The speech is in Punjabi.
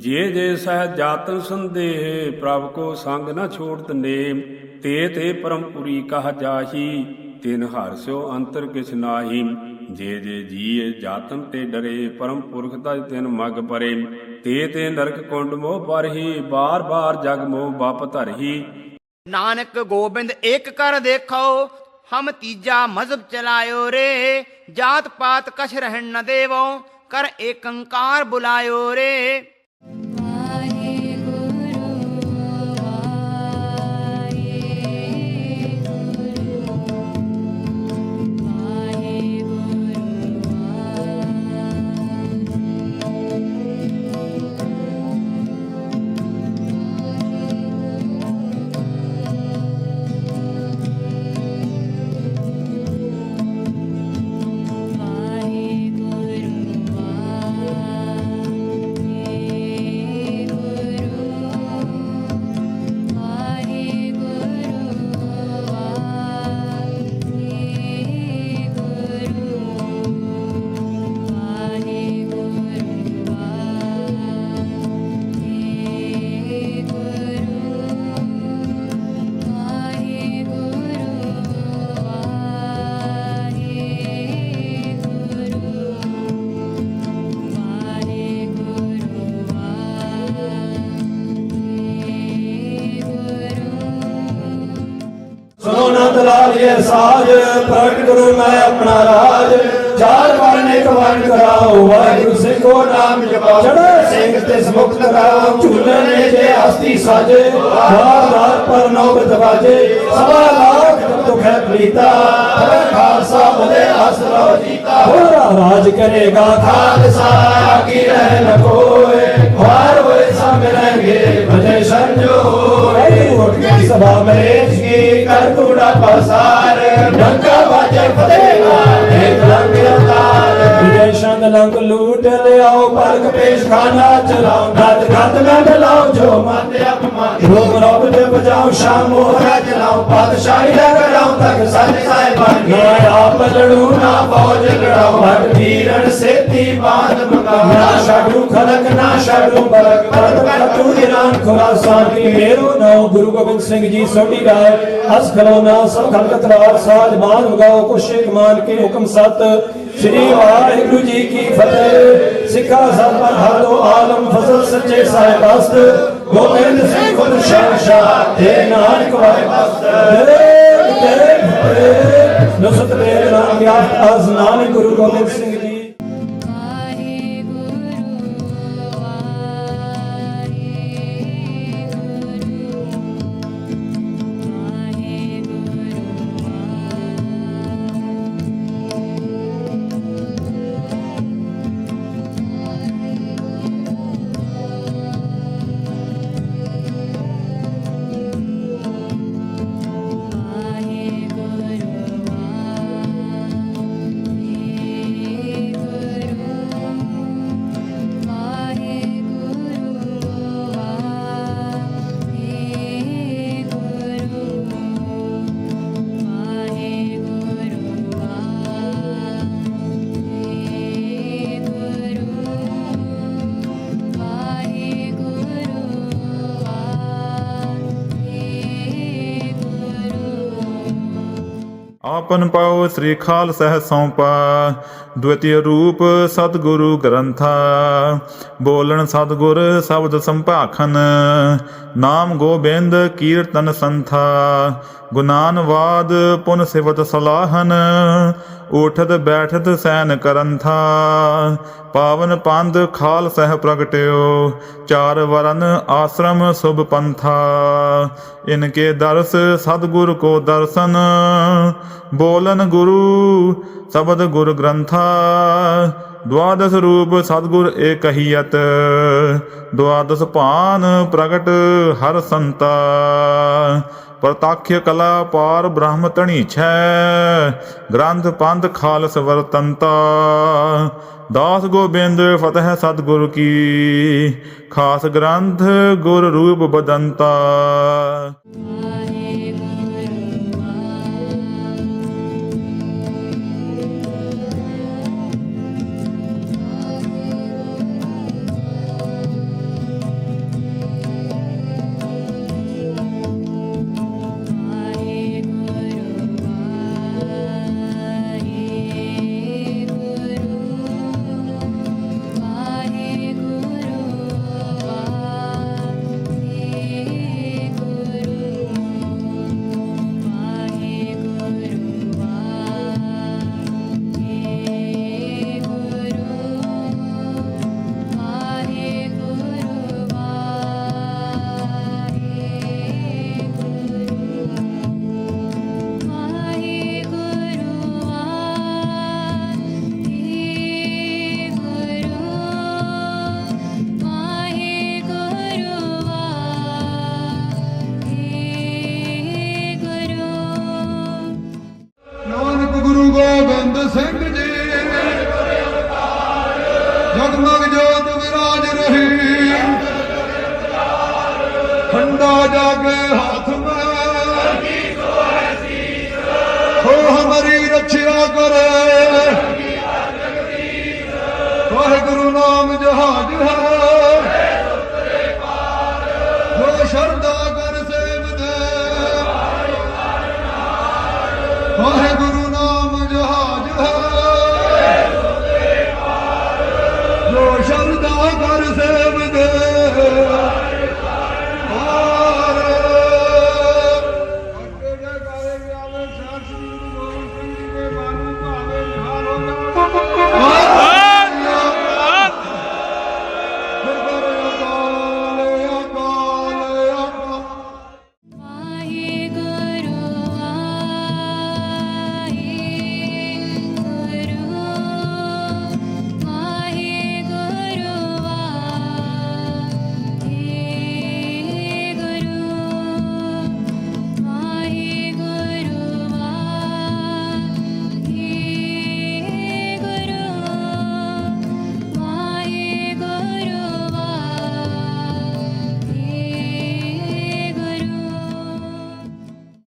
ਜੇ ਜੇ ਸਹਿ ਜਾਤਨ ਸੰਦੇਹ, ਪ੍ਰਭ ਕੋ ਸੰਗ ਨਾ ਛੋੜਤ ਨੇਮ। ਤੇ ਤੇ ਪਰਮਪੁਰੀ ਕਹ ਜਾਹੀ, ਤਿਨ ਹਰ ਸਿਓ ਅੰਤਰ ਕਿਛ ਨਾਹੀ। ਜੇ ਜੇ ਜੀਏ ਜਾਤਨ ਤੇ ਡਰੇ, ਪਰਮ ਪੁਰਖ ਤਜ ਤਿਨ ਮਗ ਪਰੇ। ਤੇ ਤੇ ਨਰਕ ਕੁੰਡ ਮੋਹ ਪਰਹੀ, ਬਾਰ ਬਾਰ ਜਗ ਮੋਹ ਬਪ ਧਰਹੀ। ਨਾਨਕ ਗੋਬਿੰਦ ਇੱਕ ਕਰ ਦੇਖੋ, ਹਮ ਤੀਜਾ ਮਜ਼ਹਬ ਚਲਾਇਓ ਰੇ। ਜਾਤ ਪਾਤ ਕਛ ਰਹਿਣ ਨ ਦੇਵੋ, ਕਰ ਏਕੰਕਾਰ ਬੁਲਾਇਓ ਰੇ। ਸੁਨੋ ਨੰਦ ਲਾਲੀਏ ਸਾਜ, ਪ੍ਰਗਟ ਗੁਰੂ ਮੈਂ ਆਪਣਾ ਰਾਜ। ਚਾਰ ਵਰਨ ਇੱਕ ਵਰਨ ਕਰਾਓ, ਵਾਹਿਗੁਰੂ ਸਿੰਘੋ ਨਾਮ ਜਪਾਓ ਚੜੇ ਸਿੰਘ ਤੇ ਸਮੁਕਤ ਕਰਾਓ, ਝੂਲਣੇ ਜੇ ਹਸਤੀ ਸਾਜੇ। ਵਾਰ ਵਾਰ ਪਰ ਨੌਬਤ ਵਾਜੇ ਸਵਾ ਲਾਖ ਦੁਖ ਹੈ ਪ੍ਰੀਤਾ। ਹਰ ਖਾਲਸਾ, ਬਲੇ ਆਸਰੋ ਜੀਤਾ। ਹੋਰਾ ਰਾਜ ਕਰੇਗਾ ਖਾਲਸਾ ਕੀ ਰਹਿ ਨ ਕੋਏ। ਵਾਰ ਹੋਏ ਸਭ ਮਿਲਣਗੇ ਭਜੇ ਸੰਜੋਏ ਉੱਠ ਕੇ ਸਭਾ ਮਰੇਜ ਕੀ ਕਰ ਕੂੜਾ ਪਸਾਰ। ਡੰਕਾ ਬਾਜੇ ਫਤੇਗਾ ਇੱਕ ਰੰਗ ਲੂਟ ਲਿਆਓ, ਪਲਕ ਪੇਸ਼ ਚਲਾਓ। ਨੱਚ ਗੰਦ ਗੰਦ ਲਾਓ, ਜੋ ਮਨ ਅਪਮਾਨ। ਰੋਗ ਰੋਗ ਤੇ ਬਜਾਓ ਸ਼ਾਮ ਮੋਹਰਾ ਚਲਾਓ। ਪਾਤਸ਼ਾਹੀ ਦਾ ਕਰਾਓ ਤੱਕ ਸੱਚ ਸਾਹਿਬਾਨ ਨਾ। ਆਪ ਲੜੂ, ਨਾ ਫੌਜ ਲੜਾਓ। ਹਟ ਵੀਰਨ ਸੇਤੀ ਬਾਦ ਮਕਾਓ ਨਾ ਛਾੜੂ ਖਲਕ, ਨਾ ਛਾੜੂ ਬਲਕ। ਬਲਕ ਬਲਕ ਇਰਾਨ ਖੁਰਾਸਾਨ ਕੀ ਮੇਰੋ ਨਾਮ ਗੁਰੂ ਗੋਬਿੰਦ ਸਿੰਘ ਜੀ, ਸੋਢੀ ਰਾਏ। ਅਸ ਖਲੋਨਾ ਸਭ ਖਲਕ ਤਰਾਰ ਸਾਜ ਮਾਨ ਵਗਾਓ ਕੁਸ਼ਿਕ ਮਾਨ ਕੇ ਹੁਕਮ ਸਤ। ਸ੍ਰੀ ਵਾਹਿਗੁਰੂ ਜੀ ਕੀ ਫਤਿਹ। ਸਿੱਖਾ ਸਭ ਹਾਲੋ ਆਲਮ ਫਜ਼ਲ ਸੱਚੇ ਸਾਹਿਬ ਅਸਤ। ਗੋਬਿੰਦ ਸਿੰਘ ਖੁਦ ਸ਼ਹਿਨਸ਼ਾਹ ਤੇ ਨਾਨਕ ਵਾਹਿ ਬਸਤ ਤੇਰੇ ਤੇਰੇ ਨਸਤ ਮੇਰੇ ਨਾਮ ਯਾਫਤ ਅਜ਼ ਨਾਨਕ ਗੁਰੂ ਗੋਬਿੰਦ ਸਿੰਘ ਆਪਨ ਪਾਉ ਸ੍ਰੀ ਖਾਲਸਹਿ ਸੌਂਪਾ। ਦ੍ਵਿਤੀਯ ਰੂਪ ਸਤਿਗੁਰੂ ਗ੍ਰੰਥਾ। ਬੋਲਣ ਸਤਿਗੁਰ ਸ਼ਬਦ ਸੰਭਾਖਨ। ਨਾਮ ਗੋਬਿੰਦ ਕੀਰਤਨ ਸੰਥਾ। ਗੁਨਾਨਵਾਦ ਪੁਨ ਸਿਵਤ ਸਲਾਹਨ। ਉਠਤ ਬੈਠਤ ਸੈਨ ਕਰੰਥਾ। ਪਾਵਨ ਪੰਧ ਖਾਲ ਸਹਿ ਪ੍ਰਗਟਿਓ, ਚਾਰ ਵਰਨ ਆਸ਼ਰਮ ਸੁਭ ਪੰਥਾ। ਇਨਕੇ ਦਰਸ ਸਤਿਗੁਰ ਕੋ ਦਰਸ਼ਨ, ਬੋਲਨ ਗੁਰੂ ਸ਼ਬਦ ਗੁਰ ਗ੍ਰੰਥਾ। ਦਵਾਦਸ ਰੂਪ ਸਤਿਗੁਰ ਏਕਹੀਅਤ ਦਵਾਦਸ ਭਾਨ ਪ੍ਰਗਟ ਹਰ ਸੰਤਾ। ਪ੍ਰਤਾਖਿ ਕਲਾ ਪਾਰ ਬ੍ਰਹਮ ਤਣੀ ਛੈ। ਗ੍ਰੰਥ ਪੰਥ ਖਾਲਸ ਵਰਤੰਤਾ। ਦਾਸ ਗੋਬਿੰਦ ਫਤਿਹ ਸਤਿਗੁਰ ਕੀ। ਖਾਸ ਗ੍ਰੰਥ ਗੁਰ ਰੂਪ ਬਦੰਤਾ। ਜੋਤ ਵਿਰਾਜ ਰਹੀ। ਠੰਡਾ ਜਾਗੇ ਹੱਥ ਮੈਂ। ਹੋ ਹਮਾਰੀ ਰੱਖਿਆ ਕਰੇ। ਵਾਹਿਗੁਰੂ ਨਾਮ ਜਹਾਜ ਹੈ।